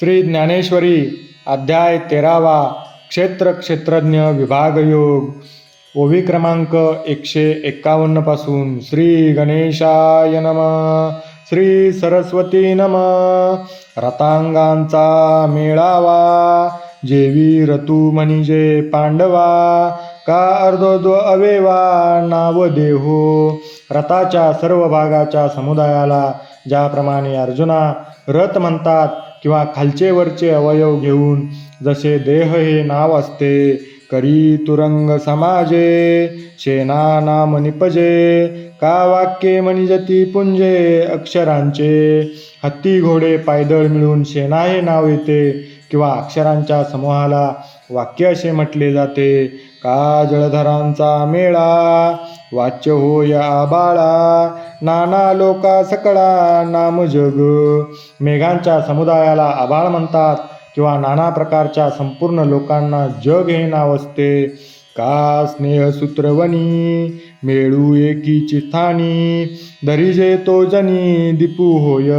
श्री ज्ञानेश्वरी अध्याय तेरावा क्षेत्र क्षेत्रज्ञ विभाग योग ओवी क्रमांक एकशे एक्कावन्नपासून श्री गणेशाय नम श्री सरस्वती नम. रतांगांचा मेळावा जेवी ऋतू म्हणजे पांडवा का अर्धोद्व अवेवा नाव देहो? रथाच्या सर्व भागाच्या समुदायाला ज्याप्रमाणे अर्जुना रथ म्हणतात किंवा खालचे वरचे अवयव घेऊन जसे देह हे नाव असते करी तुरंग समाजे शेना नाम निपजे का वाक्ये मनिजती पुंजे अक्षरांचे हत्ती घोडे पायदळ मिळून शेना हे नाव येते किंवा अक्षरांच्या समूहाला वाक्य असे म्हटले जाते का जळधरांचा मेळा वाच्य होय बाळा नाना लोका सकळा नाम जग. मेघांच्या समुदायाला आबाळ म्हणतात किंवा नाना प्रकारच्या संपूर्ण लोकांना जग हे नाव असते. का स्नेहसूत्रवणी मेळू एकीची स्थानी दरिजे तो जनी दीपू होय.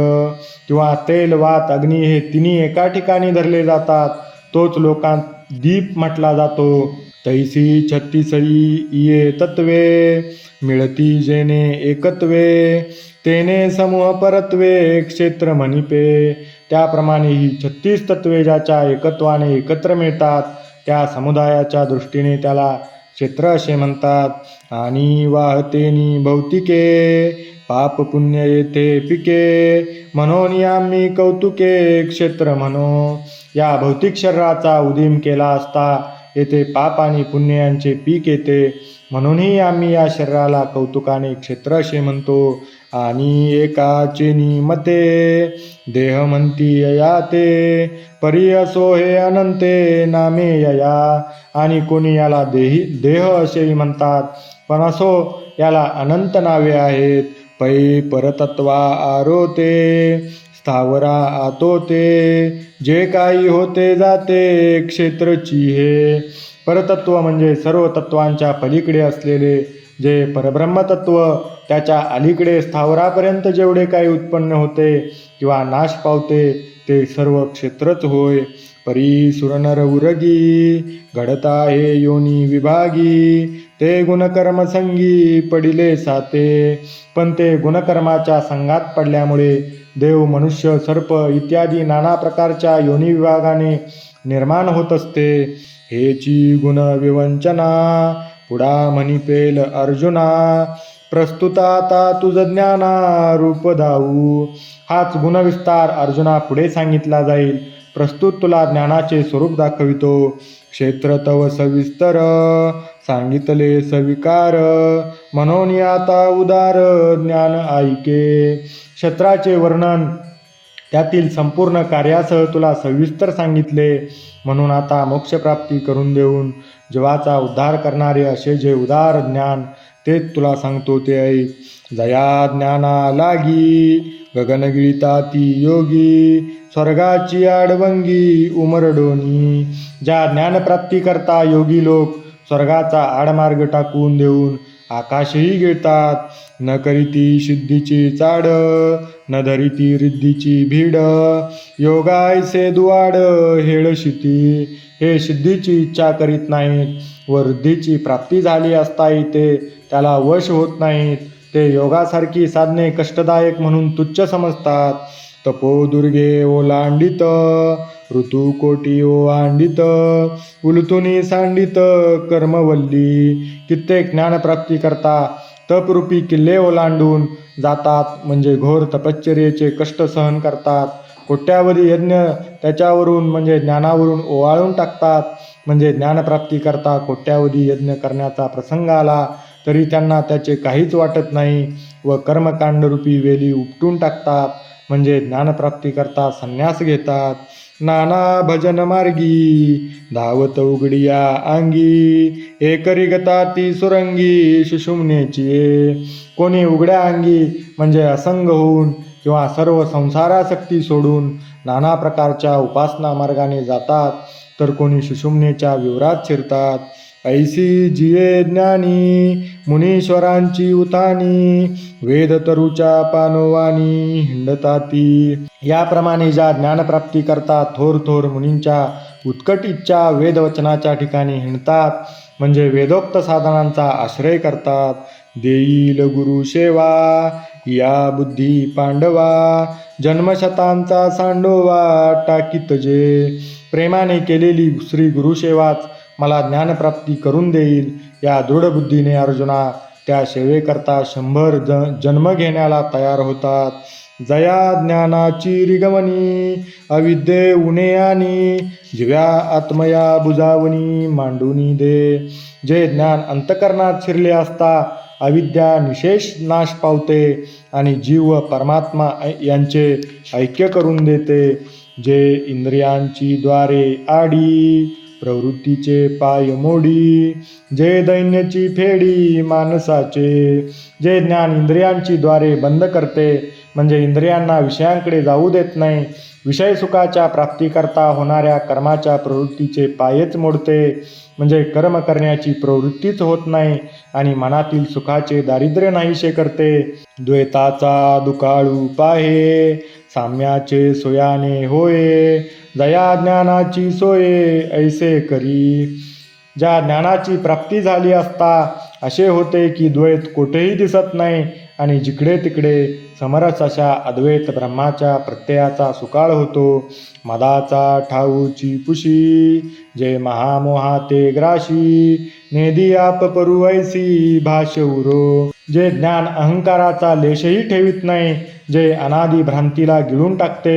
किंवा तेल वात अग्नी हे तिन्ही एका ठिकाणी धरले जातात. तोच लोकांत दीप म्हटला जातो. तैसी छत्तीसई ये तत्वे मिळती जेने एकत्वे तेने समूह परत्वे क्षेत्र म्हणिपे त्याप्रमाणे ही छत्तीस तत्वे ज्याच्या एकत्वाने एकत्र मिळतात त्या समुदायाच्या दृष्टीने त्याला क्षेत्र असे म्हणतात. आणि वाहतेनी भौतिके पाप पुण्य येथे पिके म्हणून आम्ही कौतुके क्षेत्र म्हणो या भौतिक शरीराचा उदीम केला असता येथे पाप आणि पुण्य यांचे पीक येते. म्हणूनही आम्ही या शरीराला कौतुकाने क्षेत्र असे म्हणतो. आणि एकाचे मते देह म्हणती यया ते परी असो हे अनंते नामे यया. आणि कोणी याला देही देह असेही म्हणतात पण असो याला अनंत नावे आहेत. पै परतत्वा आरोते. स्थावरा आतो ते जे काही होते जाते क्षेत्रची हे. परतत्व म्हणजे सर्व तत्वांच्या पलीकडे असलेले जे परब्रह्मतत्व त्याच्या अलीकडे स्थावरापर्यंत जेवढे काही उत्पन्न होते किंवा नाश पावते ते सर्व क्षेत्रच होय. परी सुरनर उरगी घडता हे योनी विभागी. ते गुणकर्म संगी पडिले साते. पण ते गुणकर्माच्या संघात पडल्यामुळे देव मनुष्य सर्प इत्यादी नाना प्रकारच्या योनी विभागाने निर्माण होत असते. हेची गुण विवंचना. पुढा म्हणिपेल अर्जुना प्रस्तुताता तुझ ज्ञाना रूप दाऊ. हाच गुणविस्तार अर्जुना पुढे सांगितला जाईल. प्रस्तुत तुला ज्ञानाचे स्वरूप दाखवितो. क्षेत्र तव सविस्तर. सांगितले सविकार. म्हणून आता उदार ज्ञान ऐके. क्षेत्राचे वर्णन. त्यातील संपूर्ण कार्यासह तुला सविस्तर सांगितले. म्हणून आता मोक्षप्राप्ती करून देऊन जीवाचा उद्धार करणारे असे जे उदार ज्ञान तेच तुला सांगतो ते ऐक जया ज्ञाना लागी गगनगिळिता ती योगी स्वर्गाची आडवंगी उमरडोनी. ज्या ज्ञानप्राप्ती करता योगी लोक स्वर्गाचा आडमार्ग टाकून देऊन आकाशही गिळतात. न करीती शुद्धीची चाड न धरीती रिद्धीची भीड. योगायसे दुवाड हेळशिती हे सिद्धीची इच्छा करीत नाहीत. व वृद्धीची प्राप्ती झाली असता इथे त्याला वश होत नाहीत. ते योगासारखी साधने कष्टदायक म्हणून तुच्छ समजतात. तपो दुर्गे ओलांडित ऋतू कोटी आंडित उलतुनी सांडित कर्मवल्ली. कित्येक ज्ञानप्राप्ती करता तपरूपी किल्ले ओलांडून जातात म्हणजे घोर तपश्चर्येचे कष्ट सहन करतात. कोट्यावधी यज्ञ त्याच्यावरून म्हणजे ज्ञानावरून ओवाळून टाकतात. म्हणजे ज्ञानप्राप्ती करता कोट्यावधी यज्ञ करण्याचा प्रसंग आला तरी त्यांना त्याचे काहीच वाटत नाही व कर्मकांडरूपी वेली उपटून टाकतात. म्हणजे ज्ञानप्राप्ती करता संन्यास घेतात. नाना भजन मार्गी धावत उघडिया अंगी. एकरी गता ती सुरंगी सुषुम्नेची कोणी उघड्या अंगी म्हणजे असंग होऊन किंवा सर्व संसारासक्ती सोडून नाना प्रकारच्या उपासना मार्गाने जातात तर कोणी सुषुम्नेच्या विवरात शिरतात. ऐसी जिये ज्ञानी मुनीश्वरांची उतानी वेद तरुच्या पानोवानी हिंडताती. याप्रमाणे ज्या ज्ञानप्राप्ती करता थोर थोर मुनींच्या उत्कट इच्छा वेदवचनाच्या ठिकाणी हिंडतात म्हणजे वेदोक्त साधनांचा आश्रय करतात. देईल गुरु सेवा या बुद्धी पांडवा जन्मशतांचा सांडोवा टाकीत जे. प्रेमाने केलेली श्री गुरुसेवाच मला ज्ञानप्राप्ती करून देईल. या दृढबुद्धीने अर्जुना त्या सेवेकरता शंभर ज जन्म घेण्याला तयार होतात. जया ज्ञानाची रिगमनी अविद्ये उनेयानी जिव्या आत्मया बुजावणी मांडूनी दे. जे ज्ञान अंतकरणात शिरले असता अविद्या निशेष नाश पावते आणि जीव व परमात्मा यांचे ऐक्य करून देते. जे इंद्रियांची द्वारे आडी प्रवृत्तीचे पाय मोडी जे दैन्याची फेडी माणसाचे जे ज्ञान इंद्रियांची द्वारे बंद करते म्हणजे इंद्रियांना विषयांकडे जाऊ देत नाही विषयसुखाच्या प्राप्तीकरता होणाऱ्या कर्माच्या प्रवृत्तीचे पायच मोडते. म्हणजे कर्म करण्याची प्रवृत्तीच होत नाही आणि मनातील सुखाचे दारिद्र्य नाहीसे करते. द्वैताचा दुकाळू पाहे साम्याचे सोयाने होय दया ज्ञानाची सोये ऐसे करी. ज्या ज्ञानाची प्राप्ती झाली असता असे होते की द्वैत कुठेही दिसत नाही आणि जिकडे तिकडे समरस अशा अद्वैत ब्रह्माच्या प्रत्ययाचा सुकाळ होतो. मदाचा ठाऊची पुशी जे महामोहा ते ग्राशी नेदी आप परू ऐसी भाष उरो. जे ज्ञान अहंकाराचा लेशही ठेवित नाही जे अनादी भ्रांतीला गिळून टाकते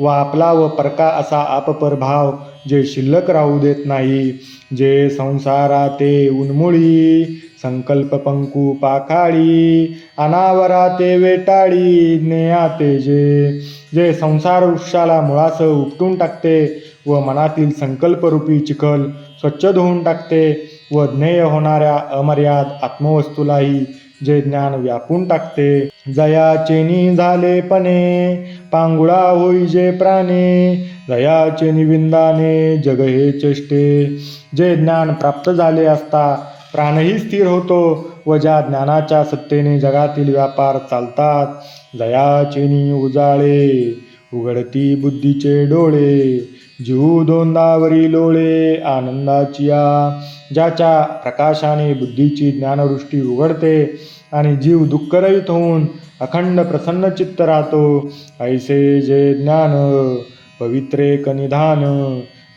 व आपला व परका असा आपप्रभाव जे शिल्लक राहू देत नाही जे संसारा ते उन्मुळी संकल्प पंकू पाखाळी अनावरा ते वेटाळी ज्ञेया ते जे जे संसार वृक्षाला मुळास उपटून टाकते व मनातील संकल्परूपी चिखल स्वच्छ धुवून टाकते व ज्ञेय होणाऱ्या अमर्याद आत्मवस्तूलाही जे ज्ञान व्यापून टाकते. जयाचेनी झाले पणे पांगुळा होई जे प्राणे जयाचे निविंदाने जग हे चेष्टे. जे ज्ञान प्राप्त झाले असता प्राणही स्थिर होतो. व ज्या ज्ञानाच्या सत्तेने जगातील व्यापार चालतात. जयाचेनी उजाळे उघडती बुद्धीचे डोळे जीव दोंदावरी लोळे आनंदाचिया ज्याच्या प्रकाशाने बुद्धीची ज्ञानवृष्टी उघडते आणि जीव दुःखरहित होऊन अखंड प्रसन्न चित्त राहतो. ऐसे जे ज्ञान पवित्रे कनिधान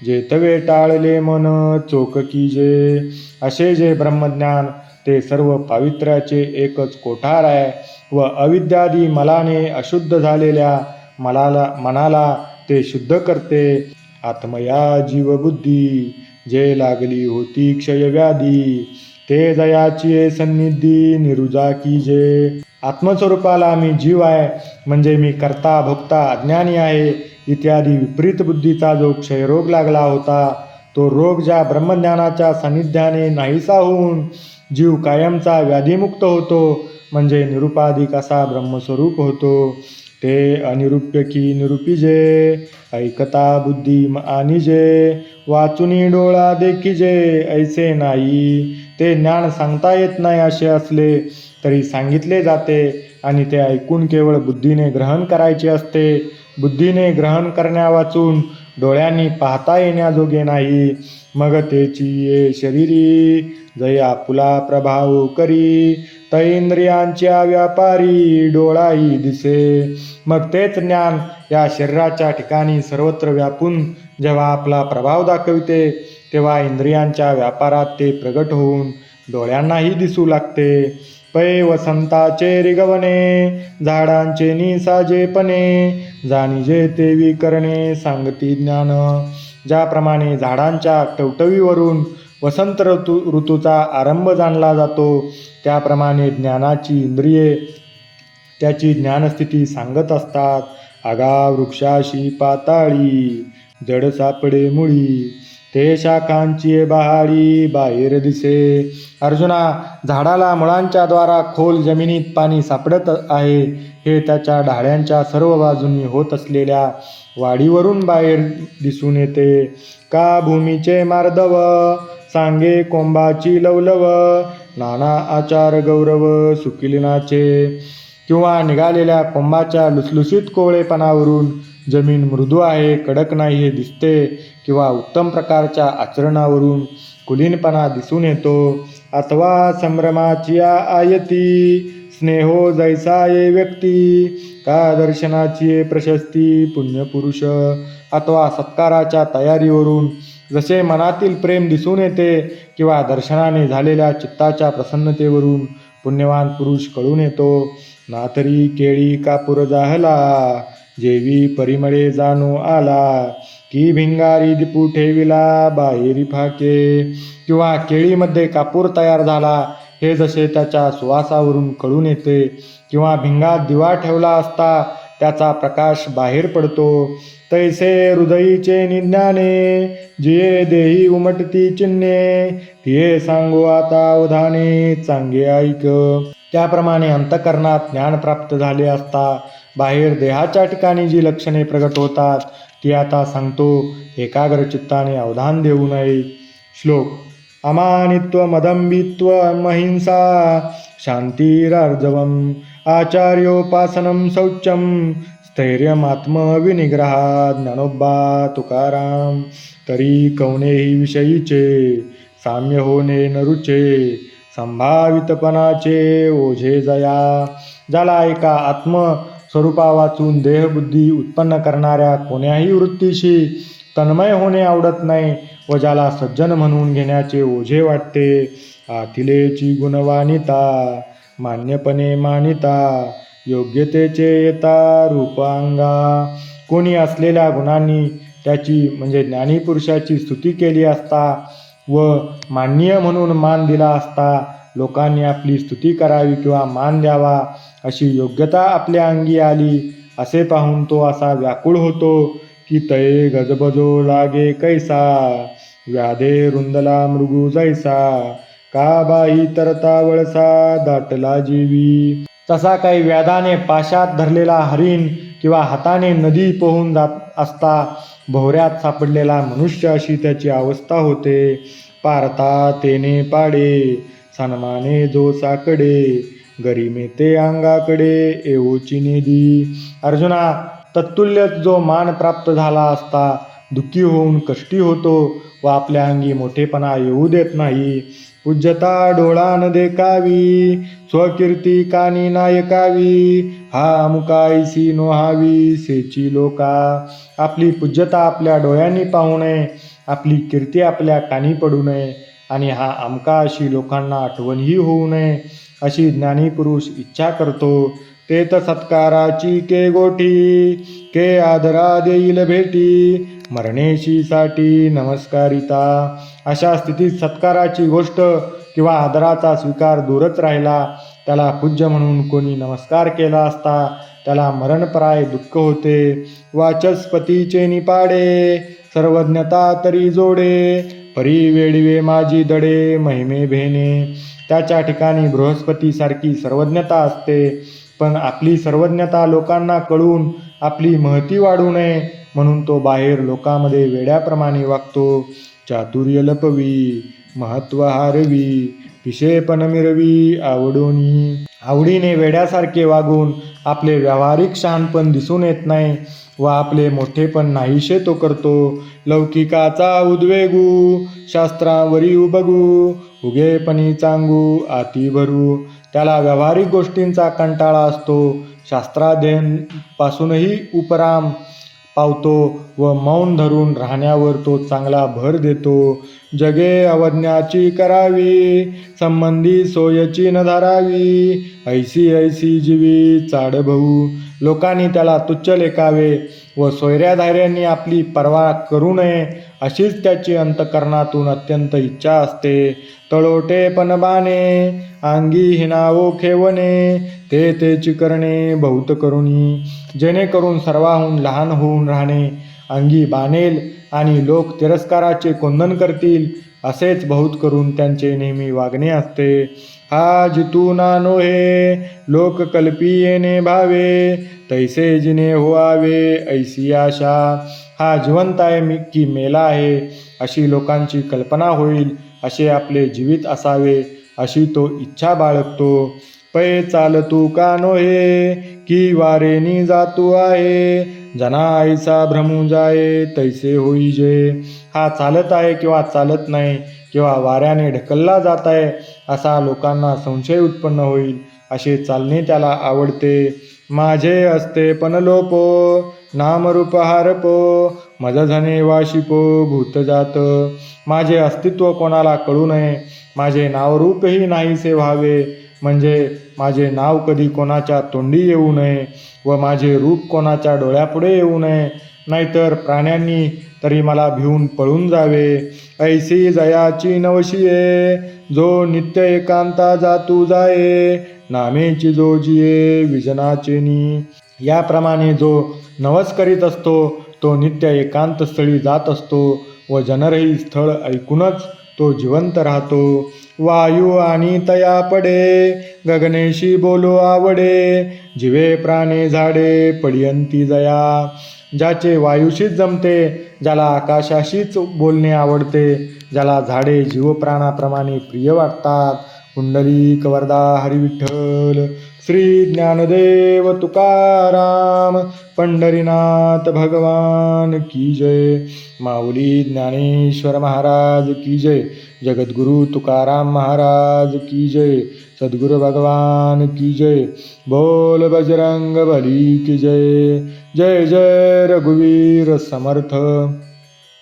जे तवे टाळले मन चोककी जे? असे जे ब्रह्मज्ञान ते सर्व पावित्र्याचे एकच कोठार आहे. व अविद्यादी मलाने अशुद्ध झालेल्या मलाला मनाला ते शुद्ध करते. आत्मया जीवबुद्धी जे लागली होती क्षयव्याधी ते जयाची सन्निधी निरुजा की जे? आत्मस्वरूपाला मी जीव आहे म्हणजे मी करता भोगता अज्ञानी आहे. इत्यादी विपरीत बुद्धीचा जो क्षयरोग लागला होता तो रोग ज्या ब्रह्मज्ञानाच्या सान्निध्याने नाहीसा होऊन जीव कायमचा व्याधीमुक्त होतो म्हणजे निरुपाधिक असा ब्रह्मस्वरूप होतो. ते अनिरुप्य की निरुपिजे ऐकता बुद्धी म आनिजे वाचुनी डोळा देखिजे ऐसे नाही. ते ज्ञान सांगता येत नाही असे असले तरी सांगितले जाते आणि ते ऐकून केवळ बुद्धीने ग्रहण करायचे असते. बुद्धीने ग्रहण करण्या वाचून डोळ्यांनी पाहता येण्याजोगे नाही. मग तेची ये शरीरी जया पुला प्रभाव करी. तैंद्रियांच्या व्यापारी डोळाही दिसे. मग तेच ज्ञान या शरीराच्या ठिकाणी सर्वत्र व्यापून जेव्हा आपला प्रभाव दाखविते तेव्हा इंद्रियांच्या व्यापारात ते प्रगट होऊन डोळ्यांनाही दिसू लागते. पै वसंताचे रिगवणे झाडांचे निसाजेपणे जाणीजे ते विकरणे सांगती ज्ञान. ज्याप्रमाणे झाडांच्या टवटवीवरून वसंत ऋतू ऋतूचा आरंभ जाणला जातो त्याप्रमाणे ज्ञानाची इंद्रिये त्याची ज्ञानस्थिती सांगत असतात. आगा वृक्षाशी पाताळी जड सापडे मुळी ते शाखांची बहाळी बाहेर दिसे. अर्जुना झाडाला मुळांच्या द्वारा खोल जमिनीत पाणी सापडत आहे. हे त्याच्या ढाळ्यांच्या सर्व बाजूंनी होत असलेल्या वाढीवरून बाहेर दिसून येते. का भूमीचे मार्दव? सांगे कोंबाची लवलव. नाना आचार गौरव सुकिलनाचे. किंवा निघालेल्या कोंबाच्या लुसलुसीत कोवळेपणावरून जमीन मृदू आहे कडक नाही हे दिसते किंवा उत्तम प्रकारच्या आचरणावरून कुलीनपणा दिसून येतो. अथवा संभ्रमाची आयती स्नेहो जैसा ये व्यक्ती का दर्शनाची प्रशस्ती पुण्यपुरुष अथवा सत्काराच्या तयारीवरून जसे मनातील प्रेम दिसून येते किंवा दर्शनाने झालेल्या चित्ताच्या प्रसन्नतेवरून पुण्यवान पुरुष कळून येतो. नातरी केळी कापूर जाहला जेवी परिमळे जाणू आला की भिंगारी दिपू ठेविला बाहेरी फाके. किंवा केळीमध्ये कापूर तयार झाला हे जसे त्याच्या सुवासावरून कळून येते. किंवा भिंगात दिवा ठेवला असता त्याचा प्रकाश बाहेर पडतो. तैसे हृदयीचे निज्ञाने जिये देही उमटती चिन्हे तिये सांगू आता अवधाने चांगे ऐक. त्याप्रमाणे अंतकरणात ज्ञान प्राप्त झाले असता बाहेर देहाच्या ठिकाणी जी लक्षणे प्रगट होतात ती आता सांगतो एकाग्र चित्ताने अवधान देऊ नये. श्लोक अमानित्व मदंबित्व महिंसा शांतीरार्जवम आचार्योपासनं शौचम स्थैर्यमात्मविनिग्रहा ज्ञानोबा तुकाराम तरी कवनेही विषयीचे साम्य होणे नरुचे संभावितपणाचे ओझे जया ज्याला एका आत्म स्वरूपा वाचून देहबुद्धी उत्पन्न करणाऱ्या कोण्याही वृत्तीशी तन्मय होणे आवडत नाही व ज्याला सज्जन म्हणून घेण्याचे ओझे वाटते आतिलेची गुणवानिता मान्यपणे मानिता योग्यतेचे येता रूपांगा. कोणी असलेल्या गुणांनी त्याची म्हणजे ज्ञानीपुरुषाची स्तुती केली असता व माननीय म्हणून मान दिला असता लोकांनी आपली स्तुती करावी किंवा मान द्यावा अशी योग्यता आपल्या अंगी आली असे पाहून तो असा व्याकुळ होतो की तये गजबजो लागे कैसा व्याधे रुंदला मृगू जैसा का बाई तरता वळसा दाटला जीवी. तसा काही व्याधाने पाशात धरलेला हरिण किंवा हाताने नदी पोहून जात असता भोवऱ्यात सापडलेला मनुष्य अशी त्याची अवस्था होते. पारता तेने पाडे सन्माने जो साकडे गरिमे ते अंगाकडे एवोची निधी अर्जुना तत्तुल्य जो मान प्राप्त झाला असता दुःखी होऊन कष्टी होतो व आपल्या अंगी मोठेपणा येऊ देत नाही. पूज्यता डोळा न देखावी स्वकीर्ती कानी नायकावी हा अमुकाईसी नोहावी सेची लोका. आपली पूज्यता आपल्या डोळ्यांनी पाहू नये आपली कीर्ती आपल्या कानी पडू नये आणि हा अमका अशी लोकांना आठवणही होऊ नये. अशी ज्ञानीपुरुष इच्छा करतो. ते तर सत्काराची के गोठी के आदरा देईल भेटी मरणेशी साठी नमस्कारिता. अशा स्थितीत सत्काराची गोष्ट किंवा आदराचा स्वीकार दूरच राहिला. त्याला पूज्य म्हणून कोणी नमस्कार केला असता त्याला मरणप्राय दुःख होते. वाचस्पतीचे निपाडे सर्वज्ञता तरी जोडे परी वेळीवे माझी दडे महिमे भेने त्याच्या ठिकाणी बृहस्पतीसारखी सर्वज्ञता असते. पण आपली सर्वज्ञता लोकांना कळून आपली महती वाढू नये म्हणून तो बाहेर लोकांमध्ये वेड्याप्रमाणे वागतो. चातुर्य लपवी. महत्त्व हारवी पिशेपण मिरवी आवडोनी. आवडीने वेड्यासारखे वागून आपले व्यावहारिक शहाणपण दिसून येत नाही व आपले मोठेपण नाहीशे तो करतो. लौकिकाचा उद्वेगू शास्त्रावरी बघू उगेपणी चांगू आती भरू त्याला व्यावहारिक गोष्टींचा कंटाळा असतो. शास्त्राध्ययनपासूनही उपराम. पावतो व मौन धरून राहण्यावर तो चांगला भर देतो. जगे अवज्ञाची करावी संबंधी सोयची न धरावी ऐसी ऐसी जीवी चाडभऊ. लोकांनी त्याला तुच्छ लेखावे व सोयऱ्याधाऱ्यांनी आपली पर्वा करू नये अशीच त्याची अंतकरणातून अत्यंत इच्छा असते. तळोटे बाणे अंगी हिनावो खेवणे ते तेची करणे बहुत करुणी. जेणेकरून सर्वाहून लहान होऊन राहणे अंगी बाणेल आणि लोक तिरस्काराचे कोंदन करतील असेच बहुत करून त्यांचे नेहमी वागणे असते. हा जितू ना नोहे लोक कल्पी भावे तैसे जिने होवावे ऐसी आशा. हा जिवंत आहे मी की मेला आहे अशी लोकांची कल्पना होईल असे आपले जीवित असावे अशी तो इच्छा बाळगतो. पै चालतू का नोहे की वारेनी जातो आहे जना आईचा भ्रमू जाये तैसे होई जे. हा चालत आहे किंवा चालत नाही किंवा वाऱ्याने ढकलला जात आहे असा लोकांना संशय उत्पन्न होईल असे चालणे त्याला आवडते. माझे असते पनलोपो नामरूप हारपो मज धने वाशिपो माझे अस्तित्व कोणाला कळू नये माझे नावरूपही नाहीसे व्हावे म्हणजे माझे नाव कधी कोणाच्या तोंडी येऊ नये व माझे रूप कोणाच्या डोळ्यापुढे येऊ नये नाहीतर प्राण्यांनी तरी मला भिवून पळून जावे. ऐसी जयाची नवशिये जो नित्य एकांता जातू जाये नामेची जो जिये विजनाचेनी. याप्रमाणे जो नवस करीत असतो तो नित्य एकांत स्थळी जात असतो व जनरही स्थळ ऐकूनच तो जिवंत राहतो. वायू आणि तया पडे गगनेशी बोलो आवडे जिवे प्राणे झाडे पडियंती जया. ज्याचे वायूशीच जमते ज्याला आकाशाशीच बोलणे आवडते ज्याला झाडे जीवप्राणाप्रमाणे प्रिय वाटतात. कुंडली कवरदा हरिविठ्ठल श्री ज्ञानदेव तुकाराम पंढरीनाथ भगवान की जय. माऊली ज्ञानेश्वर महाराज की जय. जगद्गुरु तुकाराम महाराज की जय. सद्गुरु भगवान की जय. बोल बजरंग बली की जय. जय जय रघुवीर समर्थ.